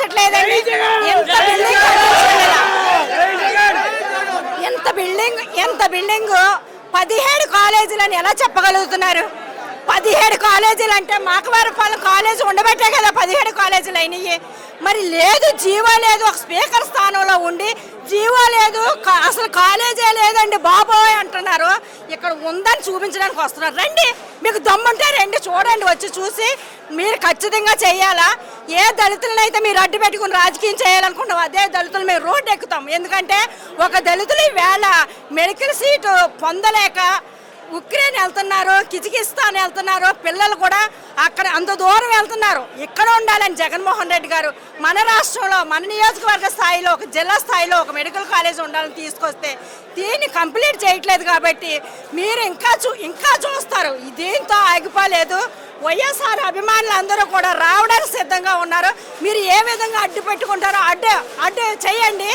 కట్టించట్లేదండి ఎంత బిల్డింగ్? ఎంత బిల్డింగ్ ఎంత బిల్డింగ్? పదిహేడు కాలేజీలని ఎలా చెప్పగలుగుతున్నారు? పదిహేడు కాలేజీలు అంటే మాకవారపాలెం కాలేజీ ఉండబట్టే కదా పదిహేడు కాలేజీలు అయినాయి. మరి లేదు జీవో లేదు ఒక స్పీకర్ స్థానంలో ఉండి జీవో లేదు అసలు కాలేజే లేదండి బాబోయ్ అంటున్నారు. ఇక్కడ ఉందని చూపించడానికి వస్తున్నారు. రండి మీకు దమ్ముంటే రండి చూడండి వచ్చి చూసి మీరు ఖచ్చితంగా చేయాలా? ఏ దళితులను అయితే మీరు అడ్డు పెట్టుకుని రాజకీయం చేయాలనుకుంటాం అదే దళితులు మేము రోడ్డు ఎక్కుతాం. ఎందుకంటే ఒక దళితులు వేళ మెడికల్ సీటు పొందలేక ఉక్రెయిన్ వెళ్తున్నారు కిజికిస్తాన్ వెళ్తున్నారు పిల్లలు కూడా అక్కడ అంత దూరం వెళ్తున్నారు. ఇక్కడ ఉండాలని జగన్మోహన్ రెడ్డి గారు మన రాష్ట్రంలో మన నియోజకవర్గ స్థాయిలో ఒక జిల్లా స్థాయిలో ఒక మెడికల్ కాలేజ్ ఉండాలని తీసుకొస్తే దీన్ని కంప్లీట్ చేయట్లేదు కాబట్టి మీరు ఇంకా చూ ఇంకా చూస్తారు. దీంతో ఆగిపోలేదు. వైఎస్ఆర్ అభిమానులు అందరూ కూడా రావడానికి సిద్ధంగా ఉన్నారు. మీరు ఏ విధంగా అడ్డు పెట్టుకుంటారో అడ్డు అడ్డు చేయండి.